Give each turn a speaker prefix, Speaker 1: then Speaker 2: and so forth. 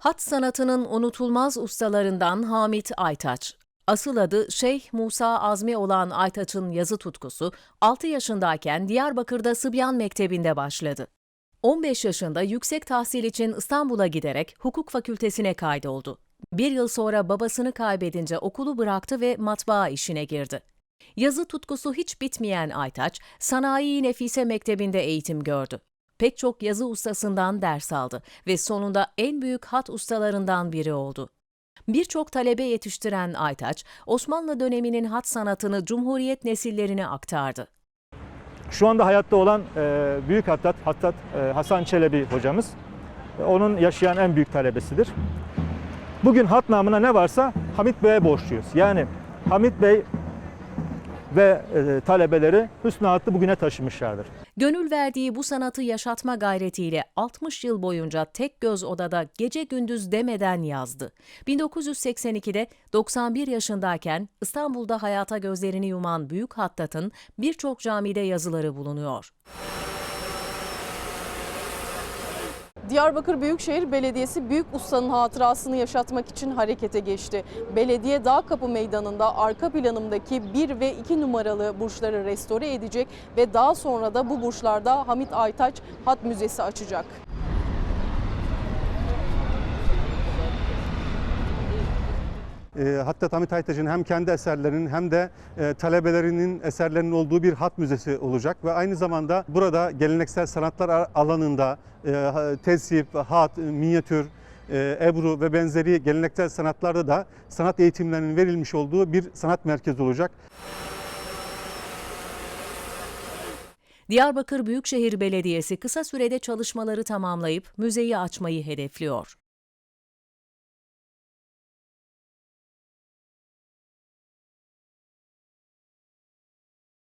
Speaker 1: Hat sanatının unutulmaz ustalarından Hamit Aytaç. Asıl adı Şeyh Musa Azmi olan Aytaç'ın yazı tutkusu 6 yaşındayken Diyarbakır'da Sıbyan Mektebi'nde başladı. 15 yaşında yüksek tahsil için İstanbul'a giderek hukuk fakültesine kaydoldu. Bir yıl sonra babasını kaybedince okulu bıraktı ve matbaa işine girdi. Yazı tutkusu hiç bitmeyen Aytaç, Sanayi Nefise Mektebi'nde eğitim gördü. Pek çok yazı ustasından ders aldı ve sonunda en büyük hat ustalarından biri oldu. Birçok talebe yetiştiren Aytaç, Osmanlı döneminin hat sanatını Cumhuriyet nesillerine aktardı.
Speaker 2: Şu anda hayatta olan e, büyük hattat, hattat e, Hasan Çelebi hocamız. E, onun yaşayan en büyük talebesidir. Bugün hat namına ne varsa Hamit Bey'e borçluyuz. Yani Hamit Bey ve e, talebeleri hüsnü hattı bugüne taşımışlardır.
Speaker 1: Gönül verdiği bu sanatı yaşatma gayretiyle 60 yıl boyunca tek göz odada gece gündüz demeden yazdı. 1982'de 91 yaşındayken İstanbul'da hayata gözlerini yuman Büyük Hattat'ın birçok camide yazıları bulunuyor.
Speaker 3: Diyarbakır Büyükşehir Belediyesi büyük ustanın hatırasını yaşatmak için harekete geçti. Belediye Dağkapı Meydanı'nda arka planımdaki 1 ve 2 numaralı burçları restore edecek ve daha sonra da bu burçlarda Hamit Aytaç Hat Müzesi açacak.
Speaker 4: Hatta Hamit Aytaç'ın hem kendi eserlerinin hem de e, talebelerinin eserlerinin olduğu bir hat müzesi olacak ve aynı zamanda burada geleneksel sanatlar alanında e, tesip, hat, minyatür, e, ebru ve benzeri geleneksel sanatlarda da sanat eğitimlerinin verilmiş olduğu bir sanat merkezi olacak.
Speaker 1: Diyarbakır Büyükşehir Belediyesi kısa sürede çalışmaları tamamlayıp müzeyi açmayı hedefliyor.